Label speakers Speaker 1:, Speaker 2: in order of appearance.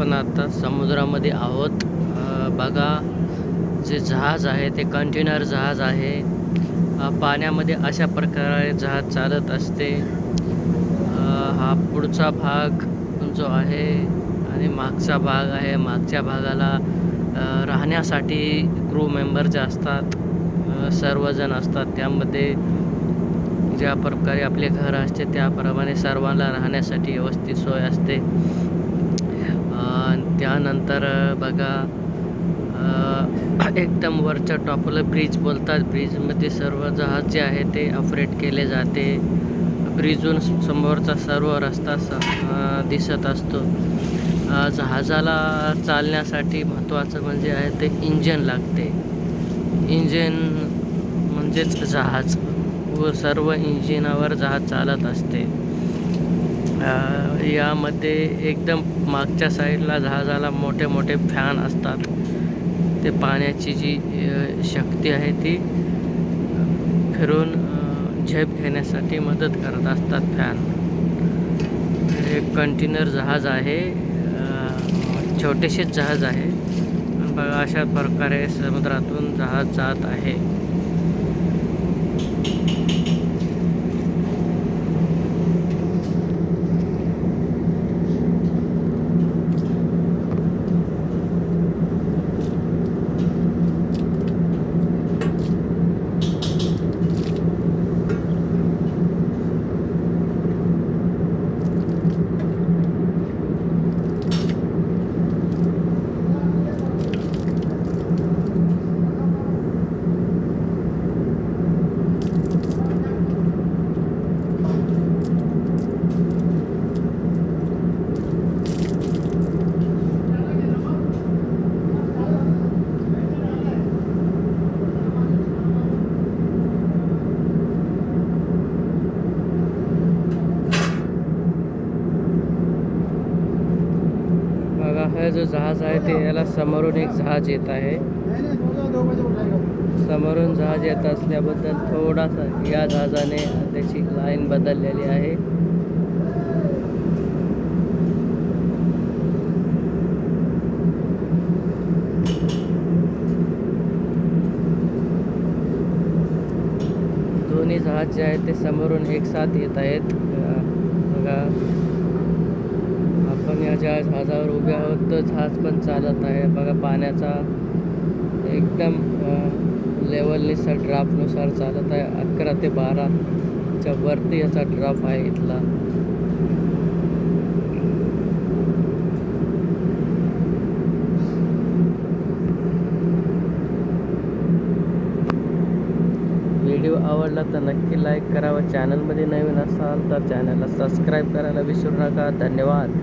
Speaker 1: आपण आता समुद्रामध्ये आहोत. बघा जे जहाज आहे ते कंटेनर जहाज आहे. पाण्यामध्ये अशा प्रकारे जहाज चालत असते. हा पुढचा भाग जो आहे आणि मागचा भाग आहे मागच्या भागाला राहण्यासाठी क्रू मेंबर जे असतात सर्वजण असतात. त्यामध्ये ज्या प्रकारे आपले घर असते त्याप्रमाणे सर्वांना राहण्यासाठी व्यवस्थित सोय असते. त्यानंतर बघा एकदम वरच्या टॉपला ब्रिज बोलतात. ब्रिजमध्ये सर्व जहाज जे आहे ते ऑपरेट केले जाते. ब्रिजून समोरचा सर्व रस्ता स दिसत असतो. जहाजाला चालण्यासाठी महत्त्वाचं म्हणजे आहे ते इंजन लागते. इंजन म्हणजेच जहाज. व सर्व इंजिनावर जहाज चालत असते. यामध्ये एकदम मागच्या साईडला जहाजाला मोठे मोठे फॅन असतात. ते पाण्याची जी शक्ती आहे ती फिरून झेप घेण्यासाठी मदत करत असतात फॅन. एक कंटेनर जहाज आहे छोटेसेच जहाज आहे. बघा अशा प्रकारे समुद्रातून जहाज जात आहे बघा हा जो जहाज आहे ते याला समोरून एक जहाज येत आहे. समोरून जहाज येत असल्याबद्दल थोडासा या जहाजाने त्याची लाईन बदललेली आहे. दोन्ही जहाज जे आहेत ते समोरून एक साथ येत आहेत. बघा आपण ज्या जहाजावर उभे आहोत तर जहाज पण चालत आहे. बघा पाण्याचा एकदम लेवलनुसार ड्राफ्टनुसार चालत आहे. अकरा ते बाराच्या वरती याचा ड्राफ आहे इथला. व्हिडिओ आवडला तर नक्की लाईक करा व चॅनलमध्ये नवीन असाल तर चॅनलला सबस्क्राईब करायला विसरू नका. धन्यवाद.